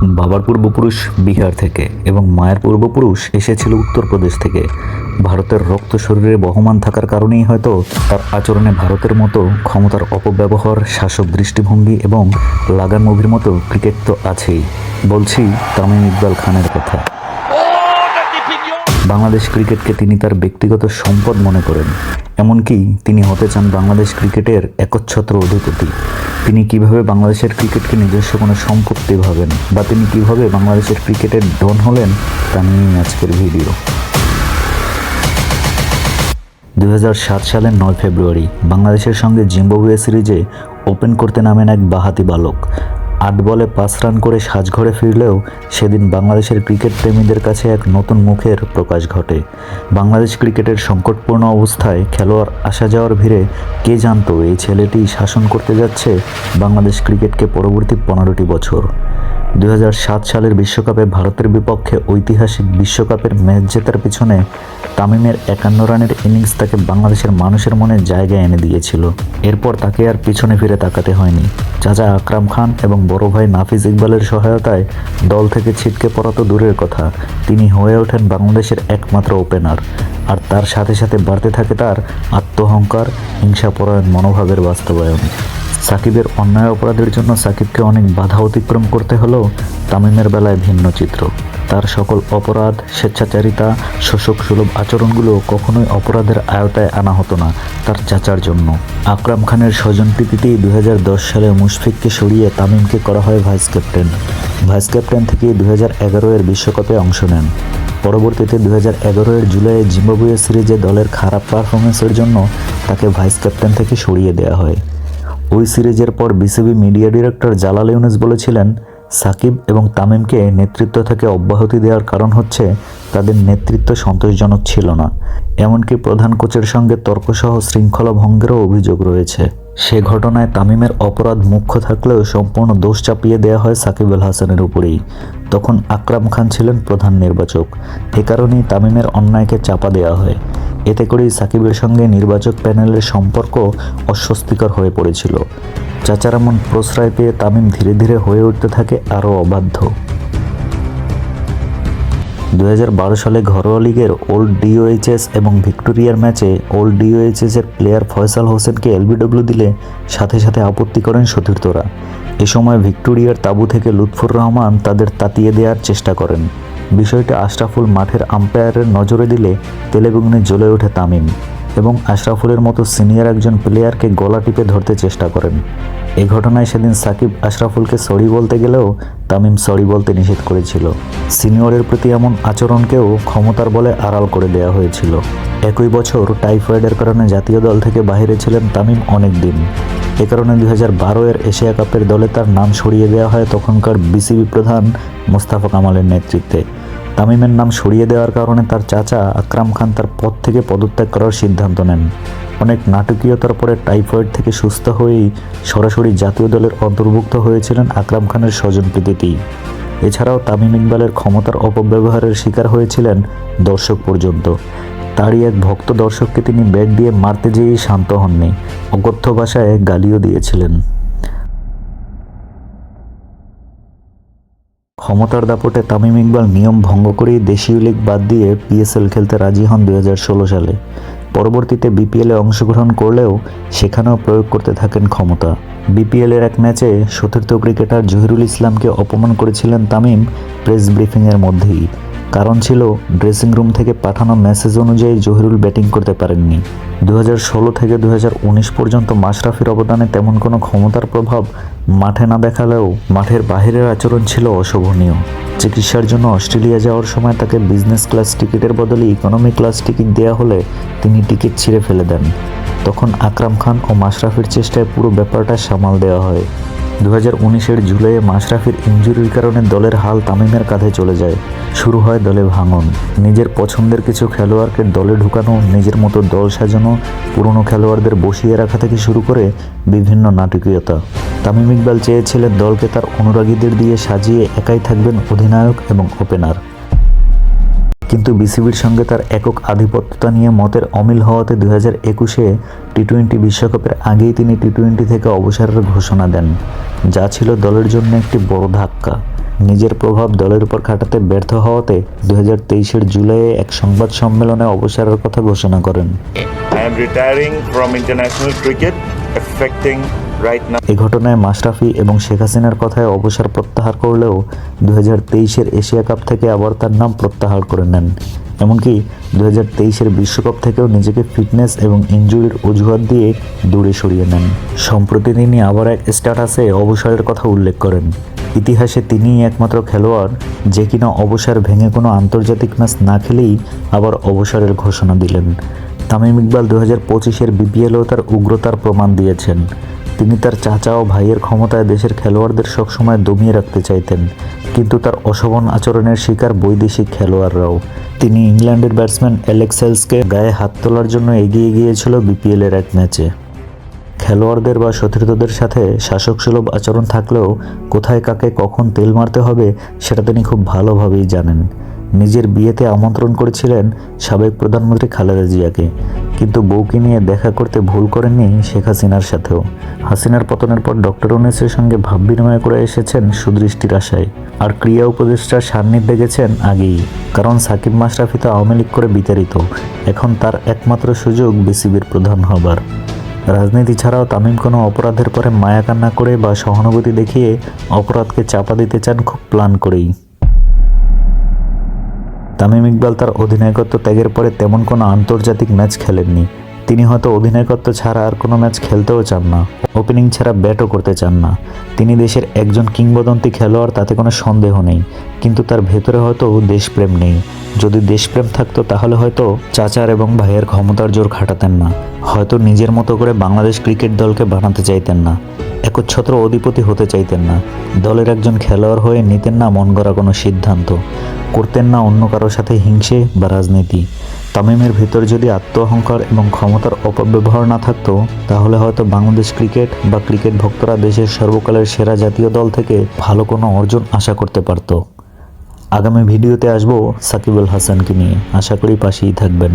বাবার পূর্বপুরুষ বিহার থেকে এবং মায়ের পূর্বপুরুষ এসেছিল উত্তরপ্রদেশ থেকে। ভারতের রক্ত শরীরে বহমান থাকার কারণেই হয়তো তার আচরণে ভারতের মতো ক্ষমতার অপব্যবহার, শাসক দৃষ্টিভঙ্গি এবং লাগান মুভির মতো ক্রিকেট তো আছেই, বলছি তামিম ইকবাল খানের কথা। বাংলাদেশ ক্রিকেটকে তিনি তার ব্যক্তিগত সম্পদ মনে করেন। এমনকি তিনি হতে চান বাংলাদেশ ক্রিকেটের একচ্ছত্র অধিপতি। তিনি কীভাবে বাংলাদেশের ক্রিকেটকে নিজস্ব কোনো সম্পত্তি ভাবেন বা তিনি কীভাবে বাংলাদেশের ক্রিকেটের ডন হলেন, তা নিয়েই আজকের ভিডিও। দু হাজার সাত সালের নয় ফেব্রুয়ারি বাংলাদেশের সঙ্গে জিম্বাবুয়ে সিরিজে ওপেন করতে নামেন এক বাহাতি বালক। আট বলে পাঁচ রান করে সাজঘরে ফিরলেও সেদিন বাংলাদেশের ক্রিকেট প্রেমীদের কাছে এক নতুন মুখের প্রকাশ ঘটে। বাংলাদেশ ক্রিকেটের সংকটপূর্ণ অবস্থায় খেলোয়াড় আসা যাওয়ার ভিড়ে কে জানতো এই ছেলেটি শাসন করতে যাচ্ছে বাংলাদেশ ক্রিকেটকে পরবর্তী পনেরোটি বছর। দুই হাজার সাত সালের বিশ্বকাপে ভারতের বিপক্ষে ঐতিহাসিক বিশ্বকাপের ম্যাচ জেতার পিছনে তামিমের একান্ন রানের ইনিংস তাকে বাংলাদেশের মানুষের মনে জায়গা এনে দিয়েছিল। এরপর তাকে আর পিছনে ফিরে তাকাতে হয়নি। চাচা আকরাম খান এবং বড় ভাই নাফিজ ইকবালের সহায়তায় দল থেকে ছিটকে পড়া তো দূরের কথা। তিনি হয়ে ওঠেন বাংলাদেশের একমাত্র ওপেনার। আর তার সাথে সাথে বাড়তে থাকে তার আত্মহংকার, হিংসাপরায়ণ মনোভাবের বাস্তবায়ন। সাকিবের অন্যায় অপরাধের জন্য সাকিবকে অনেক বাধা অতিক্রম করতে হলেও তামিমের বেলায় ভিন্ন চিত্র। তার সকল অপরাধ, স্বেচ্ছাচারিতা, শোষক সুলভ আচরণগুলো কখনোই অপরাধের আয়তায় আনা হতো না তার চাচার জন্য। আকরাম খানের স্বজনপ্রীতিতেই দুই সালে মুশফিককে সরিয়ে তামিমকে করা হয় ভাইস ক্যাপ্টেন। ভাইস ক্যাপ্টেন থেকে দুই এর বিশ্বকাপে অংশ নেন। পরবর্তীতে দু হাজার এগারো এর জুলাইয়ে জিম্বাবুয়ে সিরিজে দলের খারাপ পারফরমেন্সের জন্য তাকে ভাইস ক্যাপ্টেন থেকে সরিয়ে দেওয়া হয়। ওই সিরিজের পর BCB media director Jalal Yunus বলেছিলেন, সাকিব এবং তামিমকে নেতৃত্ব থেকে অব্যাহতি দেওয়ার কারণ হচ্ছে তাদের নেতৃত্ব সন্তোষজনক ছিল না। এমনকি প্রধান কোচের সঙ্গে তর্কসহ শৃঙ্খলা ভঙ্গেরও অভিযোগ রয়েছে। সে ঘটনায় তামিমের অপরাধ মুখ্য থাকলেও সম্পূর্ণ দোষ চাপিয়ে দেওয়া হয় সাকিব আল হাসানের উপরেই। তখন আকরাম খান ছিলেন প্রধান নির্বাচক। এ কারণেই তামিমের অন্যায়কে চাপা দেওয়া হয়। এতে করেই সাকিবের সঙ্গে নির্বাচক প্যানেলের সম্পর্ক অস্বস্তিকর হয়ে পড়েছিল। চাচারামন প্রশ্রয় পেয়ে তামিম ধীরে ধীরে হয়ে উঠতে থাকে আরও অবাধ্য। দু হাজার বারো সালে ঘরোয়া লিগের ওল্ড ডিওএইচএস এবং ভিক্টোরিয়ার ম্যাচে ওল্ড ডিওএইচএস এর প্লেয়ার ফয়সাল হোসেনকে এলবিডব্লিউ দিলে সাথে সাথে আপত্তি করেন সতীর্থরা। এ সময় ভিক্টোরিয়ার তাঁবু থেকে লুৎফুর রহমান তাদের তাতিয়ে দেওয়ার চেষ্টা করেন। বিষয়টি আশরাফুল মাঠের আম্পায়ারের নজরে দিলে তেলেবেগুনে জ্বলে ওঠে তামিম এবং আশরাফুলের মতো সিনিয়র একজন প্লেয়ারকে গলা টিপে ধরতে চেষ্টা করেন। এই ঘটনায় সেদিন সাকিব আশরাফুলকে সরি বলতে গেলেও তামিম সরি বলতে নিষেধ করেছিল। সিনিয়রের প্রতি এমন আচরণকেও ক্ষমতার বলে আড়াল করে দেওয়া হয়েছিল। একই বছর টাইফয়েডের কারণে জাতীয় দল থেকে বাইরে ছিলেন তামিম অনেক দিন এ কারণে দুই হাজার বারো এর এশিয়া কাপের দলে তার নাম সরিয়ে দেওয়া হয় তখনকার বিসিবি প্রধান মোস্তাফা কামালের নেতৃত্বে। তামিমের নাম সরিয়ে দেওয়ার কারণে তার চাচা আকরাম খান তার পদ থেকে পদত্যাগ করার সিদ্ধান্ত নেন। অনেক নাটকীয়তার পরে টাইফয়েড থেকে সুস্থ হয়েই সরাসরি জাতীয় দলের অন্তর্ভুক্ত হয়েছিলেন আকরাম খানের স্বজন স্বজনপ্রীতিতেই এছাড়াও তামিম ইকবালের ক্ষমতার অপব্যবহারের শিকার হয়েছিলেন দর্শক পর্যন্ত। তারই এক ভক্ত দর্শককে তিনি ব্যাট দিয়ে মারতে যেয়েই শান্ত হননি। অকথ্য ভাষায় গালিও দিয়েছিলেন। ক্ষমতার দাপটে তামিম ইকবাল নিয়ম ভঙ্গ করেই দেশীয় লীগ বাদ দিয়ে পিএসএল খেলতে রাজি হন দুই হাজার ষোলো সালে। পরবর্তীতে বিপিএলে অংশগ্রহণ করলেও সেখানেও প্রয়োগ করতে থাকেন ক্ষমতা। বিপিএলের এক ম্যাচে সতীর্থ ক্রিকেটার জহিরুল ইসলামকে অপমান করেছিলেন তামিম প্রেস ব্রিফিংয়ের মধ্যেই। কারণ ছিল ড্রেসিং রুম থেকে পাঠানো মেসেজ অনুযায়ী জহিরুল ব্যাটিং করতে পারেননি। দু হাজার ষোলো থেকে দু হাজার উনিশ পর্যন্ত মাশরাফির অবদানে তেমন কোনো ক্ষমতার প্রভাব মাঠে না দেখালেও মাঠের বাহিরের আচরণ ছিল অশোভনীয়। চিকিৎসার জন্য অস্ট্রেলিয়া যাওয়ার সময় তাকে বিজনেস ক্লাস টিকিটের বদলে ইকোনমি ক্লাস টিকিট দেওয়া হলে তিনি টিকিট ছিঁড়ে ফেলে দেন। তখন আকরাম খান ও মাশরাফির চেষ্টায় পুরো ব্যাপারটা সামাল দেওয়া হয়। দু হাজার উনিশের জুলাইয়ে মাশরাফির ইঞ্জুরির কারণে দলের হাল তামিমের কাঁধে চলে যায়। শুরু হয় দলে ভাঙন। নিজের পছন্দের কিছু খেলোয়াড়কে দলে ঢুকানো, নিজের মতো দল সাজানো, পুরনো খেলোয়াড়দের বসিয়ে রাখা থেকে শুরু করে বিভিন্ন নাটকীয়তা। তামিম ইকবাল চেয়েছিলেন দলকে তার অনুরাগীদের দিয়ে সাজিয়ে একাই থাকবেন অধিনায়ক এবং ওপেনার। কিন্তু বিসিবির সঙ্গে তার একক আধিপত্যতা নিয়ে মতের অমিল হওয়াতে দুই হাজার একুশে টি টোয়েন্টি বিশ্বকাপের আগেই তিনি টি টোয়েন্টি থেকে অবসরের ঘোষণা দেন, যা ছিল দলের জন্য একটি বড় ধাক্কা নিজের প্রভাব দলের উপর খাটাতে ব্যর্থ হওয়াতে দু হাজার তেইশের জুলাইয়ে এক সংবাদ সম্মেলনে অবসরের কথা ঘোষণা করেন I am retiring from. এ ঘটনায় মাশরাফি এবং শেখ হাসিনার কথায় অবসর প্রত্যাহার করলেও দু হাজার তেইশের এশিয়া কাপ থেকে আবার তার নাম প্রত্যাহার করে নেন। এমনকি দু হাজার তেইশের বিশ্বকাপ থেকেও নিজেকে ফিটনেস এবং ইনজুরির অজুহাত দিয়ে দূরে সরিয়ে নেন। সম্প্রতি তিনি আবার এক স্ট্যাটাসে অবসরের কথা উল্লেখ করেন। ইতিহাসে তিনিই একমাত্র খেলোয়াড় যে কিনা অবসর ভেঙে কোনো আন্তর্জাতিক ম্যাচ না খেলেই আবার অবসরের ঘোষণা দিলেন। তামিম ইকবাল দু হাজার পঁচিশের বিপিএলও তার উগ্রতার প্রমাণ দিয়েছেন। তিনি তার চাচা ও ভাইয়ের ক্ষমতায় দেশের খেলোয়াড়দের সবসময় দমিয়ে রাখতে চাইতেন, কিন্তু তার অশোভন আচরণের শিকার বৈদেশিক খেলোয়াড়রাও। তিনি ইংল্যান্ডের ব্যাটসম্যান অ্যালেক্সেলসকে গায়ে হাত তোলার জন্য এগিয়ে গিয়েছিল বিপিএলের এক ম্যাচে। খেলোয়াড়দের বা সতীর্থদের সাথে শাসক সুলভ আচরণ থাকলেও কোথায় কাকে কখন তেল মারতে হবে, সেটা তিনি খুব ভালোভাবেই জানেন। নিজের বিয়েতে আমন্ত্রণ করেছিলেন সাবেক প্রধানমন্ত্রী খালেদা জিয়াকে। কিন্তু বউকে নিয়ে দেখা করতে ভুল করেননি শেখ হাসিনার সাথেও। হাসিনার পতনের পর ডক্টর উনেসের সঙ্গে ভাব বিনিময় করে এসেছেন সুদৃষ্টির আশায় আর ক্রিয়া উপদেষ্টার সান্নিধ্যে গেছেন আগেই। কারণ সাকিব মাশরাফি তো আওয়ামী লীগ করে বিতাড়িত। এখন তার একমাত্র সুযোগ বিসিবির প্রধান হবার। রাজনীতি ছাড়াও তামিম কোনো অপরাধের পরে মায়া কান্না করে বা সহানুভূতি দেখিয়ে অপরাধকে চাপা দিতে চান খুব প্ল্যান করেই। তামিম ইকবাল তার অধিনায়কত্ব ত্যাগের পরে তেমন কোনো আন্তর্জাতিক ম্যাচ খেলেননি। তিনি হয়তো অধিনায়কত্ব ছাড়া আর কোনো ম্যাচ খেলতেও চান না, ওপেনিং ছাড়া ব্যাটও করতে চান না। তিনি দেশের একজন কিংবদন্তি খেলোয়াড়, তাতে কোনো সন্দেহ নেই। কিন্তু তার ভেতরে হয়তো দেশপ্রেম নেই। যদি দেশপ্রেম থাকতো, তাহলে হয়তো চাচার এবং ভাইয়ের ক্ষমতার জোর খাটাতেন না। হয়তো নিজের মতো করে বাংলাদেশ ক্রিকেট দলকে বানাতে চাইতেন না। একচ্ছত্র অধিপতি হতে চাইতেন না। দলের একজন খেলোয়াড় হয়ে নিতেন না মন গড়া কোনো সিদ্ধান্ত। করতেন না অন্য কারোর সাথে হিংসে বা রাজনীতি। তামিমের ভেতর যদি আত্ম অহংকার এবং ক্ষমতার অপব্যবহার না থাকতো, তাহলে হয়তো বাংলাদেশ ক্রিকেট বা ক্রিকেট ভক্তরা দেশের সর্বকালের সেরা জাতীয় দল থেকে ভালো কোনো অর্জন আশা করতে পারত। আগামী ভিডিওতে আসব সাকিবুল হাসানকে নিয়ে। আশা করি পাশেই থাকবেন।